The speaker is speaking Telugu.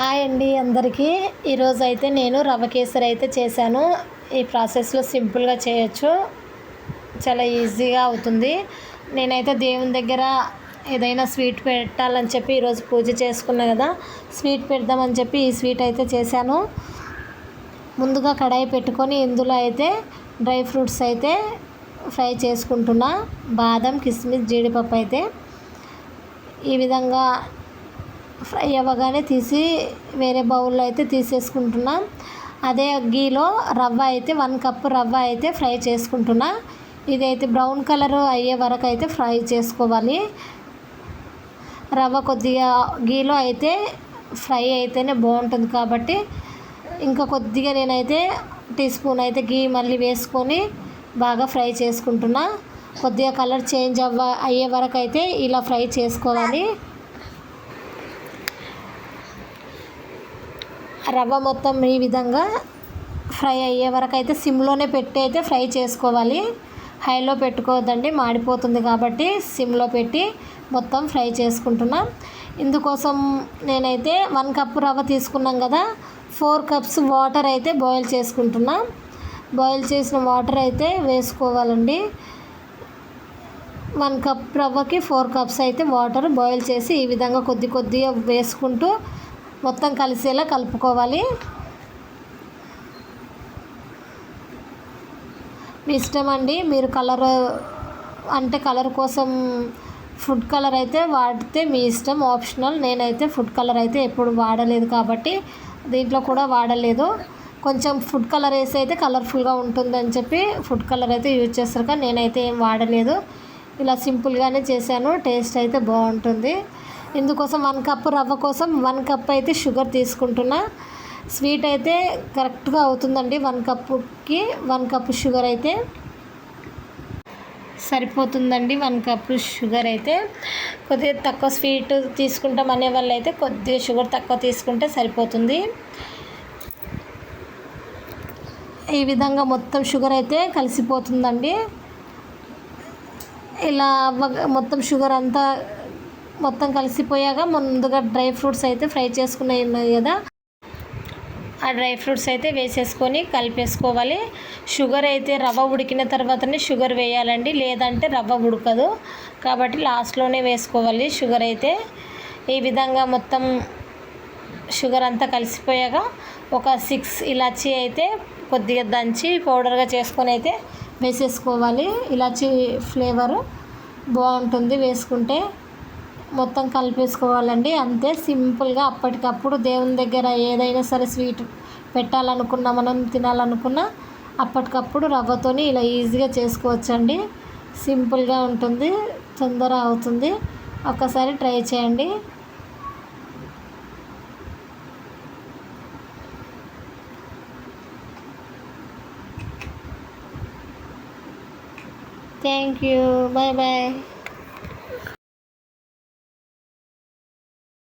హాయ్ అండి అందరికీ. ఈరోజు అయితే నేను రవ్వ కేసరి అయితే చేశాను. ఈ ప్రాసెస్లో సింపుల్గా చేయొచ్చు. చాలా ఈజీగా అవుతుంది. నేనైతే దేవుని దగ్గర ఏదైనా స్వీట్ పెట్టాలని చెప్పి ఈరోజు పూజ చేసుకున్నా కదా స్వీట్ పెడదామని చెప్పి ఈ స్వీట్ అయితే చేశాను. ముందుగా కడాయి పెట్టుకొని ఇందులో అయితే డ్రై ఫ్రూట్స్ అయితే ఫ్రై చేసుకుంటున్నా. బాదం కిస్మిస్ జీడిపప్పు అయితే. ఈ విధంగా ఫ్రై అవ్వగానే తీసి వేరే బౌల్లో అయితే తీసేసుకుంటున్నా. అదే గీలో రవ్వ అయితే వన్ కప్ రవ్వ అయితే ఫ్రై చేసుకుంటున్నా. ఇదైతే బ్రౌన్ కలర్ అయ్యే వరకు అయితే ఫ్రై చేసుకోవాలి. రవ్వ కొద్దిగా గీలో అయితే ఫ్రై అయితేనే బాగుంటుంది కాబట్టి ఇంకా కొద్దిగా నేనైతే టీ స్పూన్ అయితే గీ మళ్ళీ వేసుకొని బాగా ఫ్రై చేసుకుంటున్నా. కొద్దిగా కలర్ చేంజ్ అవ్వ అయ్యే వరకు అయితే ఇలా ఫ్రై చేసుకోవాలి. రవ్వ మొత్తం ఈ విధంగా ఫ్రై అయ్యే వరకు అయితే సిమ్లోనే పెట్టి అయితే ఫ్రై చేసుకోవాలి. హైలో పెట్టుకోవద్దండి మాడిపోతుంది కాబట్టి సిమ్లో పెట్టి మొత్తం ఫ్రై చేసుకుంటున్నాం. ఇందుకోసం నేనైతే వన్ కప్ రవ్వ తీసుకున్నాం కదా ఫోర్ కప్స్ వాటర్ అయితే బాయిల్ చేసుకుంటున్నా. బాయిల్ చేసిన వాటర్ అయితే వేసుకోవాలండి. వన్ కప్ రవ్వకి ఫోర్ కప్స్ అయితే వాటర్ బాయిల్ చేసి ఈ విధంగా కొద్ది కొద్దిగా వేసుకుంటూ మొత్తం కలిసేలా కలుపుకోవాలి. మీ ఇష్టం అండి. మీరు కలర్ అంటే కలర్ కోసం ఫుడ్ కలర్ అయితే వాడితే మీ ఇష్టం. ఆప్షనల్. నేనైతే ఫుడ్ కలర్ అయితే ఎప్పుడు వాడలేదు కాబట్టి దీంట్లో కూడా వాడలేదు. కొంచెం ఫుడ్ కలర్ వేసి అయితే కలర్ఫుల్గా ఉంటుందని చెప్పి ఫుడ్ కలర్ అయితే యూజ్ చేస్తారు. కానీ నేనైతే ఏం వాడలేదు. ఇలా సింపుల్గానే చేశాను. టేస్ట్ అయితే బాగుంటుంది. ఇందుకోసం వన్ కప్ రవ్వ కోసం వన్ కప్ అయితే షుగర్ తీసుకుంటున్నా. స్వీట్ అయితే కరెక్ట్గా అవుతుందండి వన్ కప్పుకి వన్ కప్ షుగర్ అయితే. సరిపోతుందండి వన్ కప్ షుగర్ అయితే. కొద్దిగా తక్కువ స్వీట్ తీసుకుంటాం అనే వాళ్ళు అయితే కొద్దిగా షుగర్ తక్కువ తీసుకుంటే సరిపోతుంది. ఈ విధంగా మొత్తం షుగర్ అయితే కలిసిపోతుందండి. ఇలా మొత్తం షుగర్ అంతా మొత్తం కలిసిపోయాక ముందుగా డ్రై ఫ్రూట్స్ అయితే ఫ్రై చేసుకున్నాయి ఉన్నాయి కదా. ఆ డ్రై ఫ్రూట్స్ అయితే వేసేసుకొని కలిపేసుకోవాలి. షుగర్ అయితే రవ్వ ఉడికిన తర్వాతనే షుగర్ వేయాలండి. లేదంటే రవ్వ ఉడకదు. కాబట్టి లాస్ట్లోనే వేసుకోవాలి షుగర్ అయితే. ఈ విధంగా మొత్తం షుగర్ అంతా కలిసిపోయాక ఒక సిక్స్ ఇలాచీ అయితే కొద్దిగా దంచి పౌడర్గా చేసుకొని అయితే వేసేసుకోవాలి. ఇలాచీ ఫ్లేవరు బాగుంటుంది వేసుకుంటే. మొత్తం కలిపేసుకోవాలండి. అంతే సింపుల్గా అప్పటికప్పుడు దేవుని దగ్గర ఏదైనా సరే స్వీట్ పెట్టాలనుకున్నా మనం తినాలనుకున్నా అప్పటికప్పుడు రవ్వతోని ఇలా ఈజీగా చేసుకోవచ్చండి. సింపుల్గా ఉంటుంది తొందర అవుతుంది. ఒక్కసారి ట్రై చేయండి. Thank you. Bye bye.